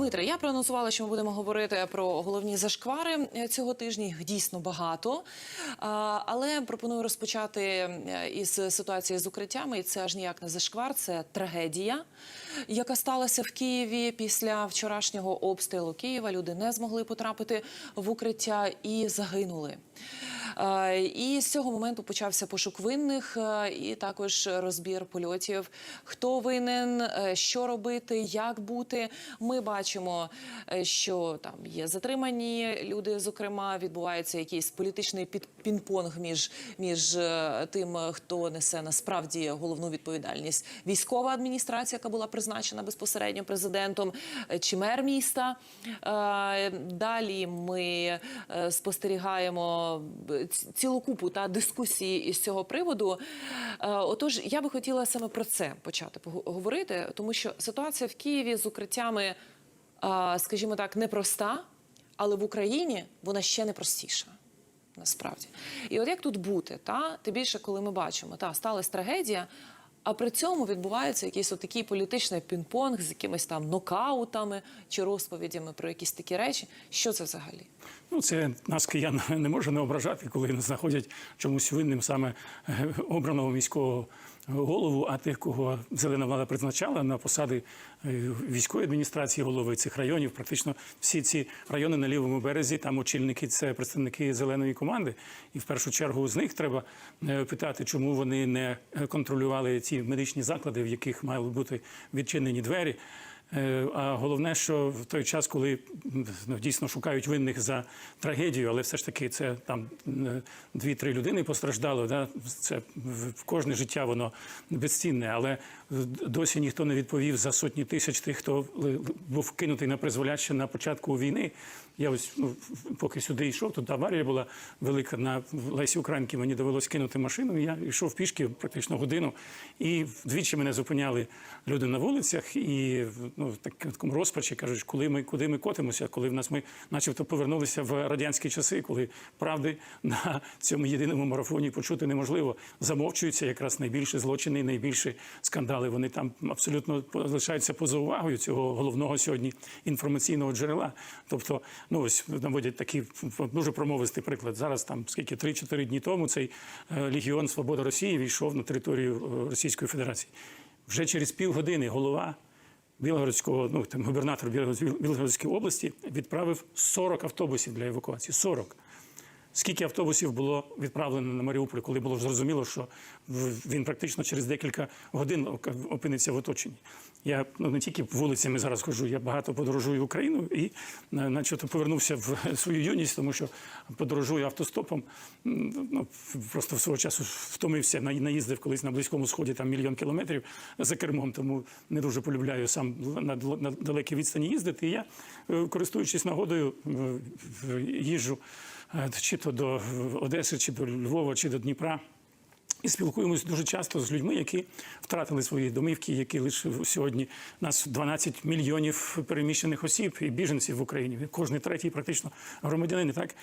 Дмитре, я проанонсувала, що ми будемо говорити про головні зашквари е, цього тижня. Їх дійсно багато. Але пропоную розпочати е, із ситуації з укриттями. І це аж ніяк не зашквар, це трагедія, яка сталася в Києві після вчорашнього обстрілу Києва. Люди не змогли потрапити в укриття і загинули. Е, І з цього моменту почався пошук винних е, і також розбір польотів. Хто винен, е, що робити, як бути. Ми бачимо, що там є затримані люди. Зокрема, відбувається якийсь політичний пінг-понг між, між тим, хто несе насправді головну відповідальність. Військова адміністрація, яка була призначена безпосередньо президентом, чи мер міста. Далі ми спостерігаємо цілу купу та дискусії із цього приводу. Е, Отож, я би хотіла саме про це почати говорити, тому що ситуація в Києві з укриттями, е, скажімо так, непроста, але в Україні вона ще не простіша. Насправді, і от як тут бути, та тим більше, коли ми бачимо, та сталася трагедія, а при цьому відбувається якийсь отакий політичний пінг-понг з якимись там нокаутами чи розповідями про якісь такі речі. Що це взагалі? Ну, це нас киян не може не ображати, коли нас знаходять чомусь винним саме е, обраного міського голову, а тих, кого зелена влада призначала на посади е, військової адміністрації, голови цих районів. Практично всі ці райони на лівому березі, там очільники це представники зеленої команди. І в першу чергу з них треба е, питати, чому вони не е, контролювали ці медичні заклади, в яких мали бути відчинені двері. Е, А головне, що в той час, коли ну, дійсно шукають винних за трагедію, але все ж таки це там е, дві-три людини постраждало. Да? Це в кожне життя воно безцінне, але досі ніхто не відповів за сотні тисяч тих, хто е, був кинутий на призволяще на початку війни. Я ось ну, поки сюди йшов, тут аварія була велика на Лесі Українки. Мені довелось кинути машину. Я йшов пішки практично годину, і вдвічі мене зупиняли люди на вулицях, і ну в так- такому розпачі кажуть, коли ми куди ми котимося, коли в нас ми, начебто, повернулися в радянські часи, коли правди на цьому єдиному марафоні почути неможливо. Замовчуються якраз найбільші злочини, найбільші скандали. Вони там абсолютно залишаються поза увагою цього головного сьогодні інформаційного джерела. Тобто, ну ось наводять такий дуже промовистий приклад. Зараз там скільки 3-4 дні тому цей е, легіон Свобода Росії війшов на територію е, Російської Федерації. Вже через півгодини голова Білгородського, ну там губернатор Білгород- Білгородської області відправив 40 автобусів для евакуації. 40. Скільки автобусів було відправлено на Маріуполь, коли було зрозуміло, що він практично через декілька годин опиниться в оточенні. Я ну, не тільки вулицями зараз ходжу, я багато подорожую Україну і на- начебто повернувся в свою юність, тому що подорожую автостопом. Ну, просто свого часу втомився, наїздив колись на Близькому Сході там мільйон кілометрів за кермом, тому не дуже полюбляю сам на, дл- на далекі відстані їздити. І я, е, користуючись нагодою, е, в- е, чи то до Одеси, чи до Львова, чи до Дніпра. І спілкуємося дуже часто з людьми, які втратили свої домівки, які лише сьогодні нас 12 мільйонів переміщених осіб і біженців в Україні. Кожний третій практично громадянин. Так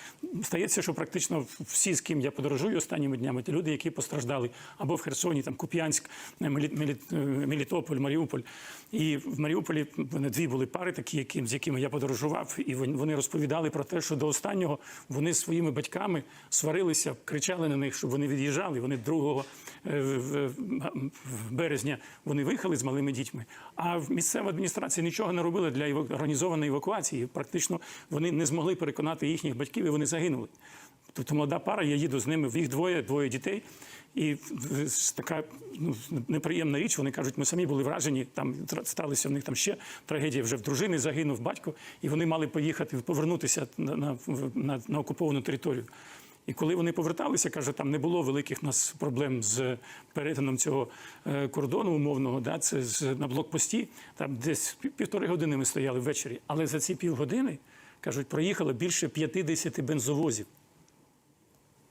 стається, що практично всі, з ким я подорожую останніми днями, ті люди, які постраждали або в Херсоні, там Куп'янськ, Мелі- Мелі- Мелітополь, Маріуполь. І в Маріуполі дві були пари, такі, які, з якими я подорожував, і вони розповідали про те, що до останнього вони своїми батьками сварилися, кричали на них, щоб вони від'їжджали. Вони 2 е, березня вони виїхали з малими дітьми. А місцева адміністрація нічого не робила для організованої евакуації. Практично вони не змогли переконати їхніх батьків, і вони загинули. Тобто молода пара, я їду з ними, в їх двоє, двоє дітей. І така ну, неприємна річ. Вони кажуть, ми самі були вражені. Там сталися в них там ще трагедія. Вже в дружини загинув батько, і вони мали поїхати повернутися на, на, на, на окуповану територію. І коли вони поверталися, каже, там не було великих нас проблем з перетином цього е, кордону умовного. Да, це з, на блокпості. Там десь пів- півтори години ми стояли ввечері. Але за ці півгодини кажуть, проїхало більше 50 бензовозів.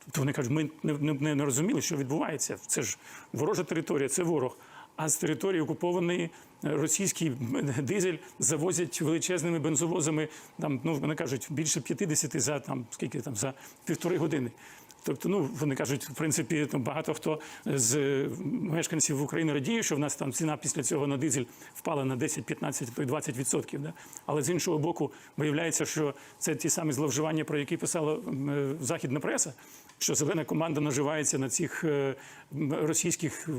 Тобто вони кажуть, ми не, не, не розуміли, що відбувається. Це ж ворожа територія, це ворог. А з території окупованої е, російський дизель завозять величезними бензовозами. Там ну вони кажуть більше 50 за там скільки там за півтори години. Тобто, ну вони кажуть, в принципі, там багато хто з мешканців України радіє, що в нас там ціна після цього на дизель впала на 10, 15, то й 20 відсотків. Да? Але з іншого боку, виявляється, що це ті самі зловживання, про які писала е, західна преса. Що зелена команда наживається на цих е, російських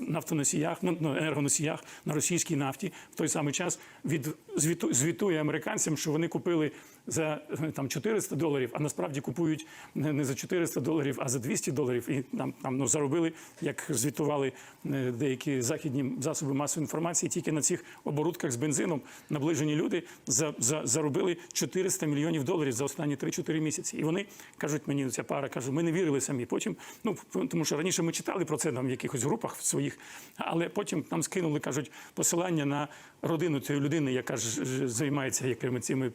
нафтоносіях, ну, ну, енергоносіях на російській нафті в той самий час від звіту, звітує американцям, що вони купили за е, там 400 доларів, а насправді купують не, не за 400 доларів, а за 200 доларів. І там, там ну, заробили, як звітували е, деякі західні засоби масової інформації, тільки на цих оборудках з бензином наближені люди за, за, заробили 400 мільйонів доларів за останні 3-4 місяці. І вони кажуть мені, ця пара каже, ми не вірили самі. Потім, ну тому що раніше ми читали про це там в якихось групах своїх, але потім нам скинули, кажуть, посилання на родину цієї людини, яка ж займається якими цими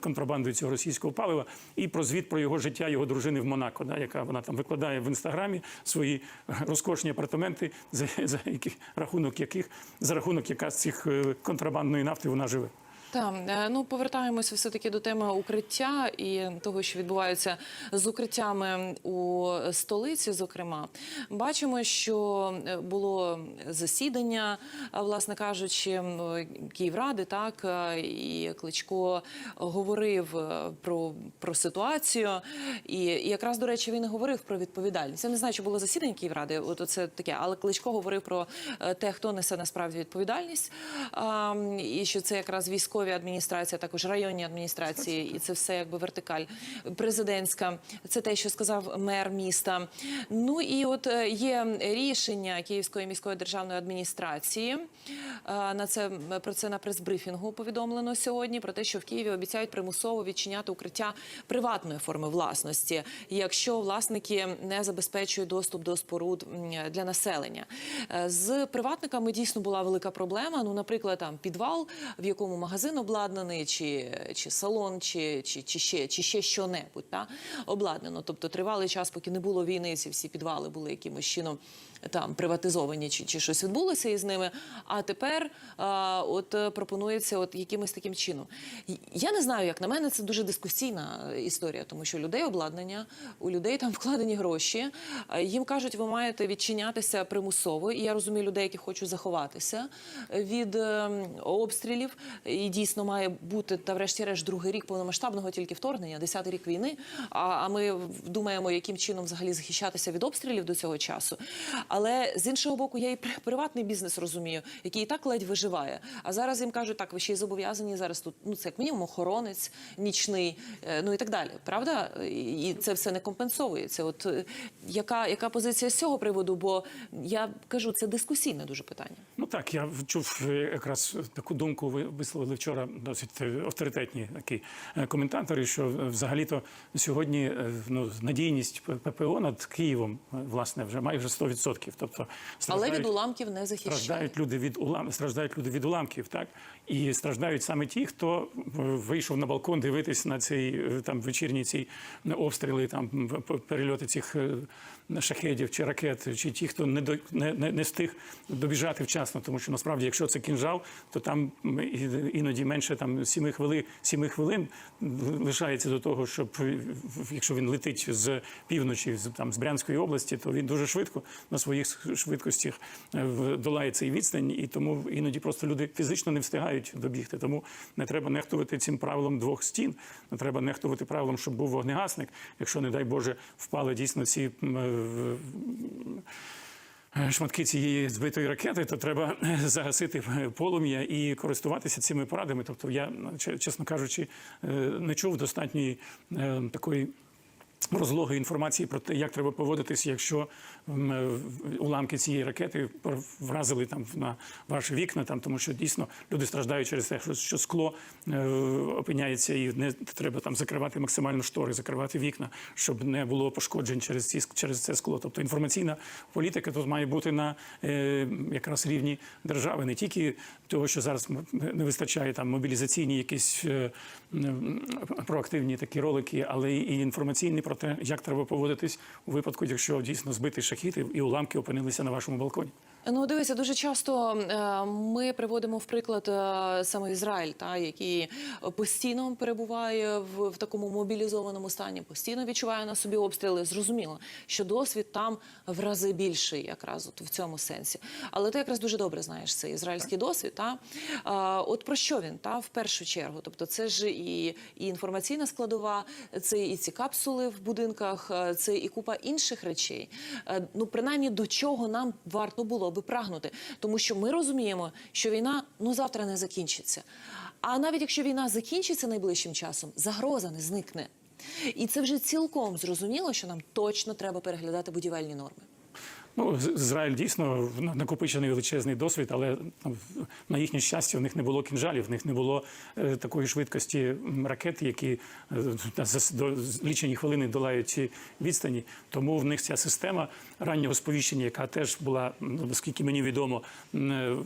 контрабандою цього російського палива, і про звіт про його життя його дружини в Монако, да, яка вона там викладає в інстаграмі свої розкошні апартаменти, за, за яких рахунок яких за рахунок якраз цих е, контрабандної нафти вона живе. Так, е, ну повертаємося все таки до теми укриття і того, що відбувається з укриттями у столиці. Зокрема, бачимо, що е, було засідання, власне кажучи, Київради, так е, і Кличко говорив про, про ситуацію. І, якраз до речі, він говорив про відповідальність. Я не знаю, чи було засідання Київради, от це таке, але Кличко говорив про те, хто несе насправді відповідальність, і що це якраз військові адміністрації, а також районні адміністрації, і це все якби вертикаль президентська. Це те, що сказав мер міста. Ну і от е, є рішення Київської міської державної адміністрації. Е, На це про це на прес-брифінгу повідомлено сьогодні. Про те, що в Києві обіцяють примусово відчиняти укриття приватної форми власності, якщо власники не забезпечують доступ до споруд для населення. Е, З приватниками дійсно була велика проблема. Ну, наприклад, там підвал, в якому магазин обладнаний, чи, чи салон, чи, чи, чи ще чи ще що-небудь та обладнано. Тобто тривалий час, поки не було війни, ці всі підвали були якимось чином там приватизовані, чи, чи щось відбулося із ними. А тепер а, от е, пропонується от якимось таким чином. Я не знаю, як на мене, це дуже дискусійна е, історія, тому що людей обладнання, у людей там вкладені гроші. Їм кажуть, ви маєте відчинятися примусово. І я розумію людей, які хочуть заховатися від е, обстрілів. І дійсно має бути та, врешті-решт, другий рік повномасштабного тільки вторгнення, десятий рік війни. А, а ми думаємо, яким чином взагалі захищатися від обстрілів до цього часу. Але з іншого боку, я і при- приватний бізнес розумію, який і так ледь виживає. А зараз їм кажуть, так, ви ще й зобов'язані зараз тут. Ну це як мінімум охоронець нічний, е, ну і так далі. Правда? І це все не компенсовується. От е, яка, яка позиція з цього приводу? Бо я кажу, це дискусійне дуже питання. Ну так, я чув е, якраз таку думку. Ви висловили вчора досить авторитетні такі коментатори, що взагалі-то сьогодні ну, надійність ППО над Києвом власне вже майже 100%. Тобто Але від уламків не захищає. Страждають люди від улам, страждають люди від уламків, так? І страждають саме ті, хто е, вийшов на балкон дивитись на цей е, там вечірні ці обстріли, там перельоти цих е, шахедів чи ракет, чи ті, хто не до не, не, не встиг добіжати вчасно, тому що насправді, якщо це кінжал, то там іноді менше там сіми хвилин, сіми хвилин лишається до того, щоб якщо він летить з півночі, з там з Брянської області, то він дуже швидко на своїх швидкостях е, долає цей відстань, і тому іноді просто люди фізично не встигають добігти. Тому не треба нехтувати цим правилом двох стін. Не треба нехтувати правилом, щоб був вогнегасник. Якщо, не дай Боже, впали дійсно ці. е, е, Шматки цієї збитої ракети, то треба загасити полум'я і користуватися цими порадами. Тобто, я, чесно кажучи, не чув достатньої такої розлогої інформації про те, як треба поводитись, якщо е, уламки цієї ракети вразили там на ваші вікна, там тому що дійсно люди страждають через те, що, скло е, опиняється, і не треба там закривати максимально штори, закривати вікна, щоб не було пошкоджень через ці через це скло. Тобто інформаційна політика тут має бути на е, якраз рівні держави, не тільки того, що зараз не вистачає там мобілізаційні якісь проактивні такі ролики, але і інформаційні про те, як треба поводитись у випадку, якщо дійсно збитий шахіт і- уламки опинилися на вашому балконі. Ну, дивися, дуже часто е, ми приводимо в приклад е, саме Ізраїль, та який постійно перебуває в, в такому мобілізованому стані, постійно відчуває на собі обстріли. Зрозуміло, що досвід там в рази більший, якраз от в цьому сенсі. Але ти якраз дуже добре знаєш цей ізраїльський досвід. Та от про що він та в першу чергу? Тобто, це ж і, і інформаційна складова, це і ці капсули в будинках, е, це і купа інших речей. Ну, принаймні, до чого нам варто було би прагнути, тому що ми розуміємо, що війна ну завтра не закінчиться. А навіть якщо війна закінчиться найближчим часом, загроза не зникне. І це вже цілком зрозуміло, що нам точно треба переглядати будівельні норми. Ну, Ізраїль дійсно накопичений величезний досвід, але ну, на їхнє щастя в них не було кінжалів, в них не було е, такої швидкості ракет, які е, на зас- до з- лічені хвилини долають ці відстані. Тому в них ця система раннього сповіщення, яка теж була, наскільки мені відомо, е,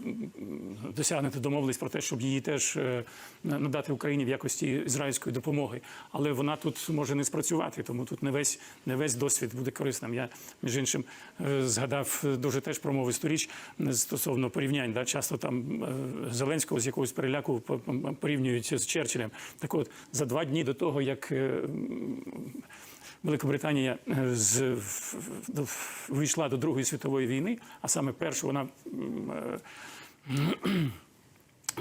досягнути домовленість про те, щоб її теж е, надати Україні в якості ізраїльської допомоги. Але вона тут може не спрацювати, тому тут не весь не весь досвід буде корисним. Я між іншим е, згадав дуже теж промовисту річ е, стосовно порівнянь. Да, часто там Зеленського з якогось переляку по- по- порівнюють з Черчиллем. Так от за два дні до того, як Великобританія е, з вийшла до Другої світової війни, а саме першу вона е,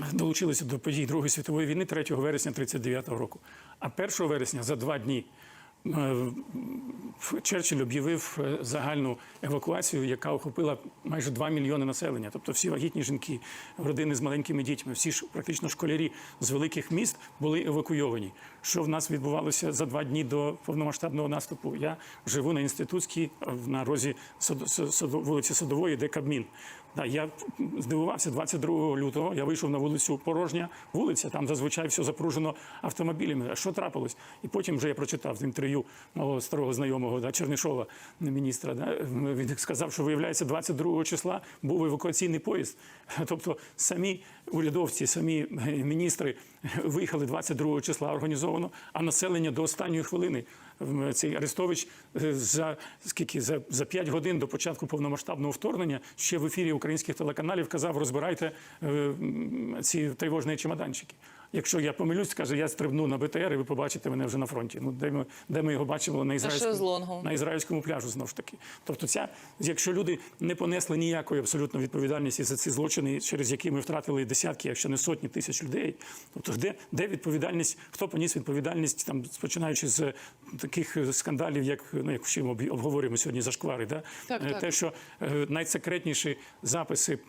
долучилися до подій Другої світової війни 3 вересня 1939 року. А 1 вересня за два дні е, Черчилль об'явив загальну евакуацію, яка охопила майже 2 мільйони населення. Тобто всі вагітні жінки, родини з маленькими дітьми, всі ж практично школярі з великих міст були евакуйовані. Що в нас відбувалося за два дні до повномасштабного наступу? Я живу на інститутській на розі вулиці Садової, де Кабмін. Я здивувався 22 лютого. Я вийшов на вулицю порожня вулиця. Там зазвичай все запружено автомобілями. А що трапилось? І потім вже я прочитав інтерв'ю мого старого знайомого да, Чернишова, міністра. Да, він сказав, що виявляється, 22 числа був евакуаційний поїзд. Тобто самі урядовці, самі е, міністри виїхали 22 числа організовано, а населення до останньої хвилини. Цей Арестович е, за скільки за, за 5 годин до початку повномасштабного вторгнення ще в ефірі українських телеканалів казав: розбирайте е, ці тривожні чемоданчики. Якщо я помилюсь, скаже, я стрибну на БТР, і ви побачите мене вже на фронті. Ну де ми, де ми його бачимо на ізраїльському, на ізраїльському пляжу знову ж таки. Тобто, ця якщо люди не понесли ніякої абсолютно відповідальності за ці злочини, через які ми втратили десятки, якщо не сотні тисяч людей, тобто де, де відповідальність, хто поніс відповідальність, там починаючи з таких скандалів, як ну як ми обговорюємо сьогодні зашквари, да Так, Е, так. те, що е, найсекретніші записи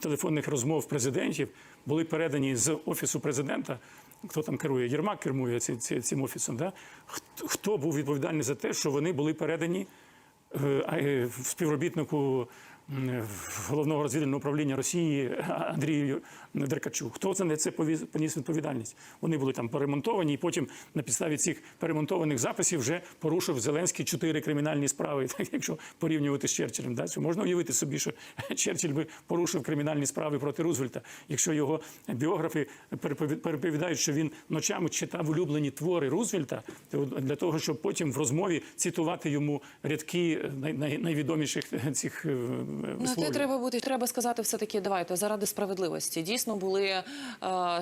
телефонних розмов президентів були передані з офісу президента. Хто там керує? Єрмак кермує ці, ці, цим офісом. Да? Хто, був відповідальний за те, що вони були передані е, е, співробітнику головного розвідувального управління Росії Андрію Деркачу? Хто за це повіз- поніс відповідальність? Вони були там перемонтовані, і потім на підставі цих перемонтованих записів вже порушив Зеленський чотири кримінальні справи. Так якщо порівнювати з Черчиллем, да? Що можна уявити собі, що Черчилль би порушив кримінальні справи проти Рузвельта, якщо його біографи перепові- переповідають, що він ночами читав улюблені твори Рузвельта, для того, щоб потім в розмові цитувати йому рядки най- найвідоміших цих е, Ну, те треба бути, треба сказати все таки. Давайте заради справедливості. Дійсно були е,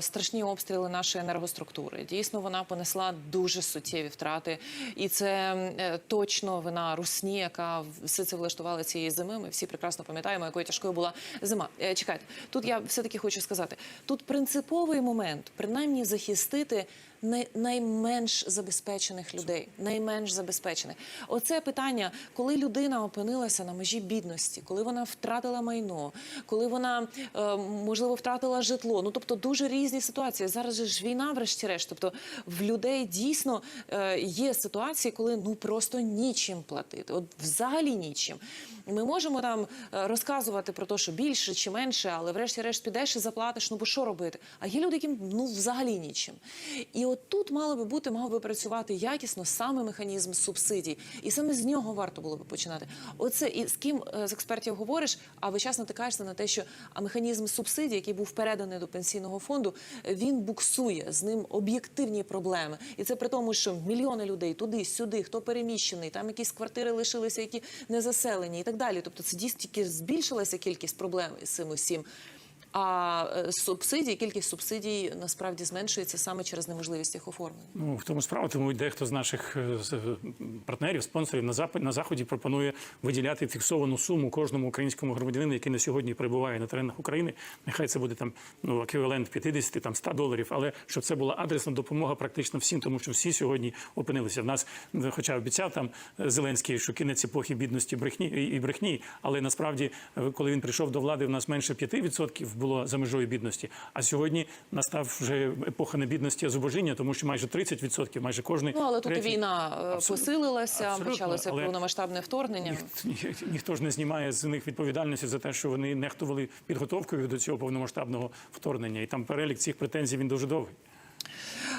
страшні обстріли нашої енергоструктури. Дійсно, вона понесла дуже суттєві втрати, і це е, точно вина Русні, яка все це влаштувала цієї зими. Ми всі прекрасно пам'ятаємо, якою тяжкою була зима. Е, чекайте, тут я все таки хочу сказати: тут принциповий момент, принаймні захистити. Най- Найменш забезпечених людей, найменш забезпечених. Оце питання, коли людина опинилася на межі бідності, коли вона втратила майно, коли вона е, можливо втратила житло. Ну тобто дуже різні ситуації. Зараз же ж війна, врешті-решт. Тобто в людей дійсно е, є ситуації, коли ну просто нічим платити. От взагалі нічим. Ми можемо там е, розказувати про те, що більше чи менше, але врешті-решт підеш і заплатиш. Ну бо що робити? А є люди, яким ну взагалі нічим. І от тут мало би бути, мав би працювати якісно саме механізм субсидій, і саме з нього варто було би починати. Оце і з ким е, з експертів говориш, а ви час натикаєшся на те, що механізм субсидій, який був переданий до пенсійного фонду, він буксує з ним об'єктивні проблеми, і це при тому, що мільйони людей туди, сюди, хто переміщений, там якісь квартири лишилися, які не заселені, і так далі. Тобто це дійсно тільки збільшилася кількість проблем із цим усім. А е, субсидії, кількість субсидій насправді зменшується саме через неможливість їх оформлення. Ну в тому справа, тому дехто з наших е, е, партнерів, спонсорів на запад на заході пропонує виділяти фіксовану суму кожному українському громадянину, який на сьогодні перебуває на теренах України. Нехай це буде там ну еквівалент 50, там 100 доларів, але щоб це була адресна допомога практично всім, тому що всі сьогодні опинилися. В нас, хоча обіцяв там Зеленський, що кінець епохи бідності брехні і брехні, але насправді, коли він прийшов до влади, в нас менше 5% було за межою бідності. А сьогодні настав вже епоха не бідності, а зубожіння, тому що майже 30%, майже кожний Ну але тут і третій- війна е, Абсолютно. посилилася, Абсолютно. почалося Але повномасштабне вторгнення. Ні- ніхто ж не знімає з них відповідальності за те, що вони нехтували підготовкою до цього повномасштабного вторгнення. І там перелік цих претензій він дуже довгий.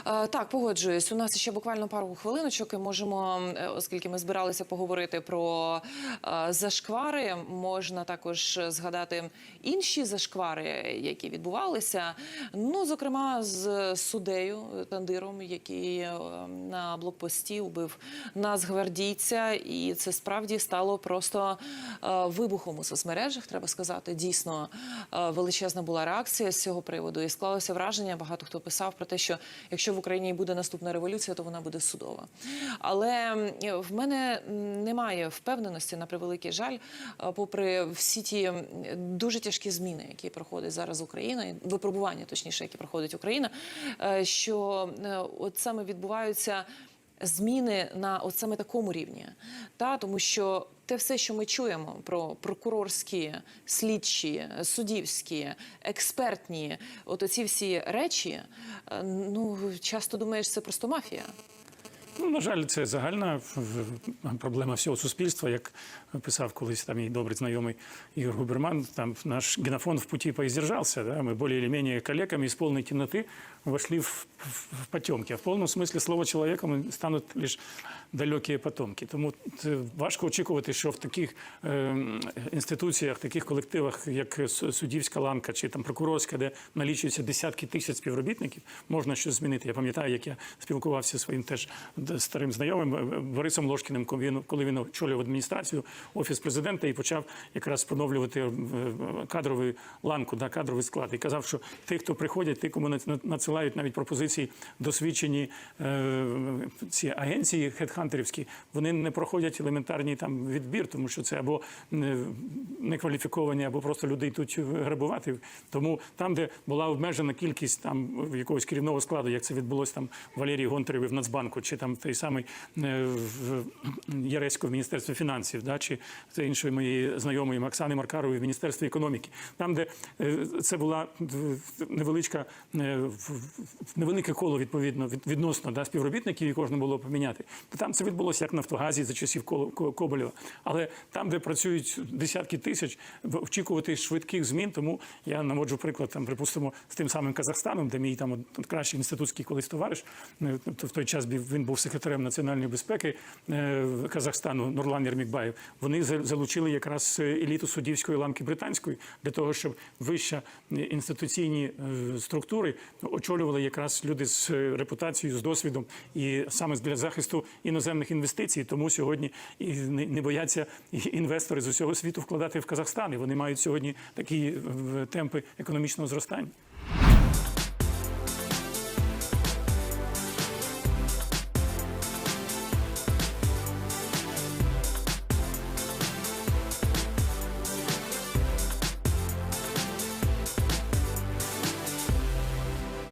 Е, Так, погоджуюсь. У нас ще буквально пару хвилиночок. і Можемо, е, оскільки ми збиралися поговорити про е, зашквари, можна також згадати інші зашквари, які відбувалися. Ну, зокрема, з суддею Тандиром, який на блокпості убив нацгвардійця, і це справді стало просто вибухом у соцмережах. Треба сказати, дійсно величезна була реакція з цього приводу, і склалося враження. Багато хто писав про те, що якщо в Україні буде наступна революція, то вона буде судова. Але в мене немає впевненості на превеликий жаль, е, попри всі ті дуже тяжкі зміни, які проходить зараз Україна, випробування, точніше, які проходить Україна, е, що е, от саме відбуваються. Зміни на от саме такому рівні, та тому що те все, що ми чуємо про прокурорські, слідчі, суддівські, експертні, от оці всі речі, е, ну часто думаєш, це просто мафія. Ну, на жаль, це загальна проблема всього суспільства. Як писав колись там мій добрий знайомий Ігор Губерман, там наш генофон в путі поиздержался. Да? Мы более или менее коллегами из полной темноты вошли в, в, в потемки. А в повному смислі слова человеком стануть лише далекі потомки. Тому важко очікувати, що в таких е, інституціях, таких колективах, як суддівська ланка чи там прокурорська, де налічується десятки тисяч співробітників, можна щось змінити. Я пам'ятаю, як я спілкувався зі своїм теж старим знайомим е, Борисом Ложкіним, коли він, очолював адміністрацію офіс президента і почав якраз поновлювати е, кадрову ланку, да, кадровий склад. І казав, що ті, хто приходять, ті, кому надсилають навіть пропозиції досвідчені е, ці агенції хедхантерівські, вони не проходять елементарний там відбір, тому що це або не, некваліфіковані, або просто люди йдуть грабувати. Тому там, де була обмежена кількість там якогось керівного складу, як це відбулося там Валерії Гонтареві в Нацбанку, чи там той самий е, в Яресько в Міністерстві фінансів, да, чи це іншої моєї знайомої Оксани Маркарової в Міністерстві економіки, там, де е, це була е, невеличка невелике коло відповідно відносно да, співробітників, і можна було поміняти. Там це відбулося як в Нафтогазі за часів Коболєва. Але там, де працюють десятки тисяч, очікувати швидких змін. Тому я наводжу приклад там, припустимо, з тим самим Казахстаном, де мій там кращий інститутський колись товариш. В той час він був секретарем національної безпеки е, Казахстану Нурлан Єрмікбаєв. Вони залучили якраз е, еліту суддівської ланки британської для того, щоб вища е, інституційні структури очолювали якраз люди з репутацією, з досвідом і саме для захисту іноземних інвестицій. Тому сьогодні і не бояться інвестори з усього світу вкладати в Казахстан. І вони мають сьогодні такі темпи економічного зростання.